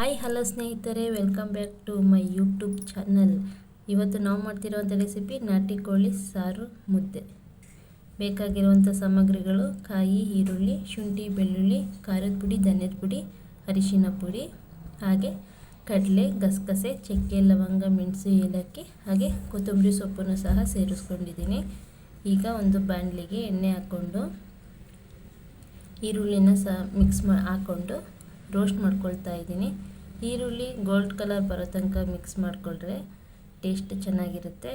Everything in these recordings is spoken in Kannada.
ಹಾಯ್, ಹಲೋ ಸ್ನೇಹಿತರೆ. Welcome back to my YouTube channel. ಇವತ್ತು ನಾವು ಮಾಡ್ತಿರುವಂಥ ರೆಸಿಪಿ ನಾಟಿ ಕೋಳಿ ಸಾರು ಮುದ್ದೆ. ಬೇಕಾಗಿರುವಂಥ ಸಾಮಗ್ರಿಗಳು ಕಾಯಿ, ಈರುಳ್ಳಿ, ಶುಂಠಿ, ಬೆಳ್ಳುಳ್ಳಿ, ಖಾರದ ಪುಡಿ, ಧನ್ಯದ ಪುಡಿ, ಅರಿಶಿನ ಪುಡಿ, ಹಾಗೆ ಕಡಲೆ, ಗಸಗಸೆ, ಚಕ್ಕೆ, ಲವಂಗ, ಮೆಣಸು, ಏಲಕ್ಕಿ, ಹಾಗೆ ಕೊತ್ತಂಬರಿ ಸೊಪ್ಪನ್ನು ಸಹ ಸೇರಿಸ್ಕೊಂಡಿದ್ದೀನಿ. ಈಗ ಒಂದು ಬಾಣಲಿಗೆ ಎಣ್ಣೆ ಹಾಕ್ಕೊಂಡು ಈರುಳ್ಳಿನ ಸಹ ಮಿಕ್ಸ್ ಮಾ ಹಾಕ್ಕೊಂಡು ರೋಸ್ಟ್ ಮಾಡ್ಕೊಳ್ತಾ ಇದ್ದೀನಿ. ಈರುಳ್ಳಿ, ಗೋಲ್ಡ್ ಕಲರ್ ಬರೋ ತನಕ ಮಿಕ್ಸ್ ಮಾಡಿಕೊಂಡ್ರೆ ಟೇಸ್ಟ್ ಚೆನ್ನಾಗಿರುತ್ತೆ.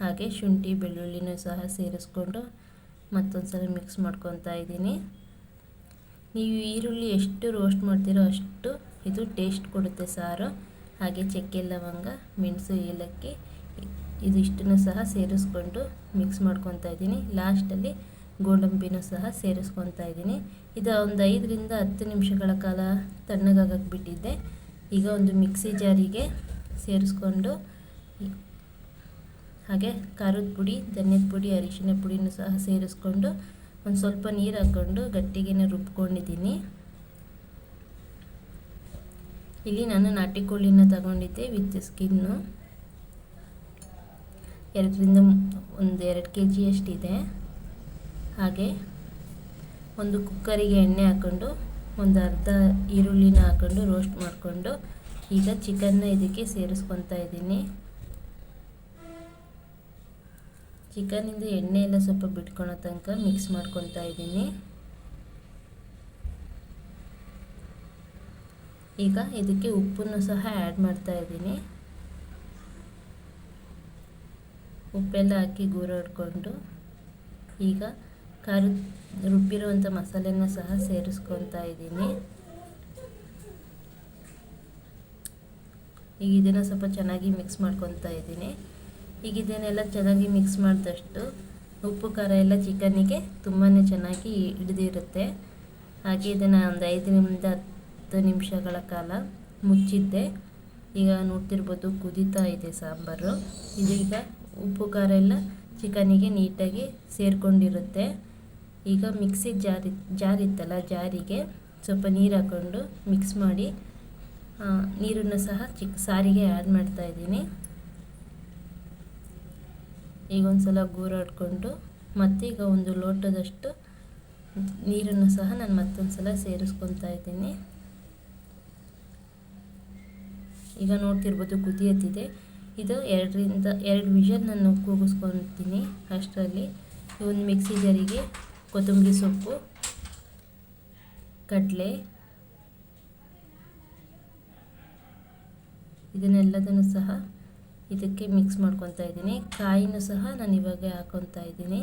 ಹಾಗೆ ಶುಂಠಿ, ಬೆಳ್ಳುಳ್ಳಿನೂ ಸಹ ಸೇರಿಸ್ಕೊಂಡು ಮತ್ತೊಂದು ಸಲ ಮಿಕ್ಸ್ ಮಾಡ್ಕೊತಾ ಇದ್ದೀನಿ. ನೀವು ಈರುಳ್ಳಿ ಎಷ್ಟು ರೋಸ್ಟ್ ಮಾಡ್ತೀರೋ ಅಷ್ಟು ಇದು ಟೇಸ್ಟ್ ಕೊಡುತ್ತೆ ಸಾರು. ಹಾಗೆ ಚಕ್ಕೆ ಲವಂಗ, ಮೆಣಸು, ಏಲಕ್ಕಿ, ಇದಿಷ್ಟನ್ನು ಸಹ ಸೇರಿಸ್ಕೊಂಡು ಮಿಕ್ಸ್ ಮಾಡ್ಕೊತಾ ಇದ್ದೀನಿ. ಲಾಸ್ಟಲ್ಲಿ ಗೋಡಂಬಿನೂ ಸಹ ಸೇರಿಸ್ಕೊತಾ ಇದ್ದೀನಿ. ಇದು ಒಂದು ಐದರಿಂದ ಹತ್ತು ನಿಮಿಷಗಳ ಕಾಲ ತಣ್ಣಗಾಗಕ್ಕೆ ಬಿಟ್ಟಿದ್ದೆ. ಈಗ ಒಂದು ಮಿಕ್ಸಿ ಜಾರಿಗೆ ಸೇರಿಸ್ಕೊಂಡು ಹಾಗೆ ಖಾರದ ಪುಡಿ, ಧನ್ಯದ ಪುಡಿ, ಅರಿಶಿನ ಪುಡಿನೂ ಸಹ ಸೇರಿಸ್ಕೊಂಡು ಒಂದು ಸ್ವಲ್ಪ ನೀರು ಹಾಕ್ಕೊಂಡು ಗಟ್ಟಿಗೆನೆ ರುಬ್ಕೊಂಡಿದ್ದೀನಿ. ಇಲ್ಲಿ ನಾನು ನಾಟಿ ಕೋಳಿನ ತಗೊಂಡಿದ್ದೆ ವಿತ್ ಸ್ಕಿನ್ನು. ಎರಡರಿಂದ ಒಂದು ಎರಡು ಕೆ ಜಿಯಷ್ಟಿದೆ ಹಾಗೆ ಒಂದು ಕುಕ್ಕರಿಗೆ ಎಣ್ಣೆ ಹಾಕ್ಕೊಂಡು ಒಂದು ಅರ್ಧ ಈರುಳ್ಳಿನ ಹಾಕ್ಕೊಂಡು ರೋಸ್ಟ್ ಮಾಡಿಕೊಂಡು, ಈಗ ಚಿಕನ್ನ ಇದಕ್ಕೆ ಸೇರಿಸ್ಕೊತಾ ಇದ್ದೀನಿ. ಚಿಕನಿಂದ ಎಣ್ಣೆ ಎಲ್ಲ ಸ್ವಲ್ಪ ಬಿಟ್ಕೊಳೋ ತನಕ ಮಿಕ್ಸ್ ಮಾಡ್ಕೊತಾ ಇದ್ದೀನಿ. ಈಗ ಇದಕ್ಕೆ ಉಪ್ಪನ್ನು ಸಹ ಆ್ಯಡ್ ಮಾಡ್ತಾ ಇದ್ದೀನಿ. ಉಪ್ಪೆಲ್ಲ ಹಾಕಿ ಗೂರಾಡ್ಕೊಂಡು, ಈಗ ಖಾರ ರುಬ್ಬಿರುವಂಥ ಮಸಾಲೆನ ಸಹ ಸೇರಿಸ್ಕೊತಾ ಇದ್ದೀನಿ. ಈಗ ಇದನ್ನು ಸ್ವಲ್ಪ ಚೆನ್ನಾಗಿ ಮಿಕ್ಸ್ ಮಾಡ್ಕೊತಾ ಇದ್ದೀನಿ. ಈಗ ಇದನ್ನೆಲ್ಲ ಚೆನ್ನಾಗಿ ಮಿಕ್ಸ್ ಮಾಡಿದಷ್ಟು ಉಪ್ಪು, ಖಾರ ಎಲ್ಲ ಚಿಕನ್ನಿಗೆ ತುಂಬಾ ಚೆನ್ನಾಗಿ ಹಿಡಿದಿರುತ್ತೆ. ಹಾಗೆ ಇದನ್ನು ಒಂದು ಐದರಿಂದ ಹತ್ತು ನಿಮಿಷಗಳ ಕಾಲ ಮುಚ್ಚಿದ್ದೆ. ಈಗ ನೋಡ್ತಿರ್ಬೋದು ಕುದೀತಾ ಇದೆ ಸಾಂಬಾರು. ಇದೀಗ ಉಪ್ಪು, ಖಾರ ಎಲ್ಲ ಚಿಕನಿಗೆ ನೀಟಾಗಿ ಸೇರಿಕೊಂಡಿರುತ್ತೆ. ಈಗ ಮಿಕ್ಸಿ ಜಾರಿ, ಜಾರಿತ್ತಲ್ಲ ಜಾರಿಗೆ ಸ್ವಲ್ಪ ನೀರು ಹಾಕ್ಕೊಂಡು ಮಿಕ್ಸ್ ಮಾಡಿ ನೀರನ್ನು ಸಹ ಚಿಕ್ಕ ಸಾರಿಗೆ ಆ್ಯಡ್ ಮಾಡ್ತಾಯಿದ್ದೀನಿ ಈಗ ಒಂದು ಸಲ ಗೂರಾಡ್ಕೊಂಡು ಮತ್ತೆ ಈಗ ಒಂದು ಲೋಟದಷ್ಟು ನೀರನ್ನು ಸಹ ನಾನು ಮತ್ತೊಂದು ಸಲ ಸೇರಿಸ್ಕೊತಾ ಇದ್ದೀನಿ. ಈಗ ನೋಡ್ತಿರ್ಬೋದು ಕುದಿಯತ್ತಿದೆ. ಇದು ಎರಡರಿಂದ, ಎರಡು ವಿಷಲ್ ನಾನು ಕೂಗಿಸ್ಕೊತೀನಿ ಅಷ್ಟರಲ್ಲಿ. ಒಂದು ಮಿಕ್ಸಿ ಜಾರಿಗೆ ಕೊತ್ತಂಬರಿ ಸೊಪ್ಪು, ಕಡಲೆ, ಇದನ್ನೆಲ್ಲದನ್ನು ಸಹ ಇದಕ್ಕೆ ಮಿಕ್ಸ್ ಮಾಡ್ಕೊತಾ ಇದ್ದೀನಿ. ಕಾಯಿನೂ ಸಹ ನಾನು ಇವಾಗ ಹಾಕೊತಾ ಇದ್ದೀನಿ.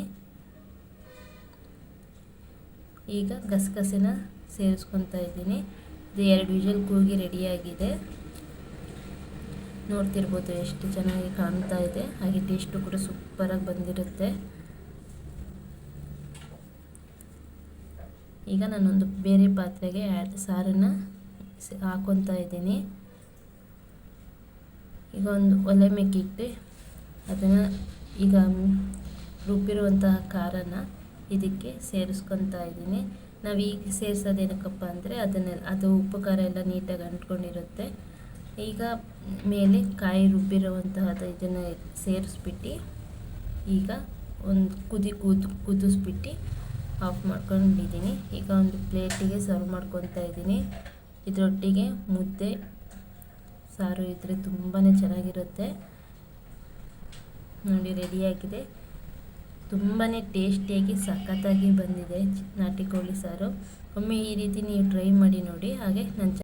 ಈಗ ಗಸಗಸೆನ ಸೇರಿಸ್ಕೊತಾ ಇದ್ದೀನಿ. ಇದು ಎರಡು ವಿಷಲ್ ಕೂಗಿ ರೆಡಿಯಾಗಿದೆ ನೋಡ್ತಿರ್ಬೋದು ಎಷ್ಟು ಚೆನ್ನಾಗಿ ಕಾಣ್ತಾ ಇದೆ. ಹಾಗೆ ಟೇಸ್ಟು ಕೂಡ ಸೂಪರಾಗಿ ಬಂದಿರುತ್ತೆ. ಈಗ ನಾನೊಂದು ಬೇರೆ ಪಾತ್ರೆಗೆ ಸಾರನ್ನು ಹಾಕೊತಾ ಇದ್ದೀನಿ. ಈಗ ಒಂದು ಒಲೆ ಮೇಕಿಟ್ಟು ಅದನ್ನು ಈಗ ರುಬ್ಬಿರುವಂತಹ ಖಾರನ ಇದಕ್ಕೆ ಸೇರಿಸ್ಕೊತಾ ಇದ್ದೀನಿ. ನಾವು ಈಗ ಸೇರಿಸೋದೇನಕ್ಕಪ್ಪ ಅಂದರೆ ಅದನ್ನೆಲ್ಲ ಅದು ಉಪ್ಪು ಖಾರ ಎಲ್ಲ ನೀಟಾಗಿ ಅಂಟ್ಕೊಂಡಿರುತ್ತೆ. ಈಗ ಮೇಲೆ ಕಾಯಿ ರುಬ್ಬಿರುವಂತಹದ್ದು ಇದನ್ನು ಸೇರಿಸ್ಬಿಟ್ಟು ಈಗ ಒಂದು ಕುದಿ ಕೂದ ಕುದಿಸ್ಬಿಟ್ಟು ಆಫ್ ಮಾಡ್ಕೊಂಡಿದ್ದೀನಿ. ಈಗ ಒಂದು ಪ್ಲೇಟಿಗೆ ಸರ್ವ್ ಮಾಡ್ಕೊತಾ ಇದ್ದೀನಿ. ಇದರೊಟ್ಟಿಗೆ ಮುದ್ದೆ, ಸಾರು ಇದ್ದರೆ ತುಂಬಾ ಚೆನ್ನಾಗಿರುತ್ತೆ. ನೋಡಿ ರೆಡಿಯಾಗಿದೆ ತುಂಬಾ ಟೇಸ್ಟಿಯಾಗಿ ಸಖತ್ತಾಗಿ ಬಂದಿದೆ ನಾಟಿ ಕೋಳಿ ಸಾರು. ಒಮ್ಮೆ ಈ ರೀತಿ ನೀವು ಟ್ರೈ ಮಾಡಿ ನೋಡಿ, ಹಾಗೆ ನನ್ನ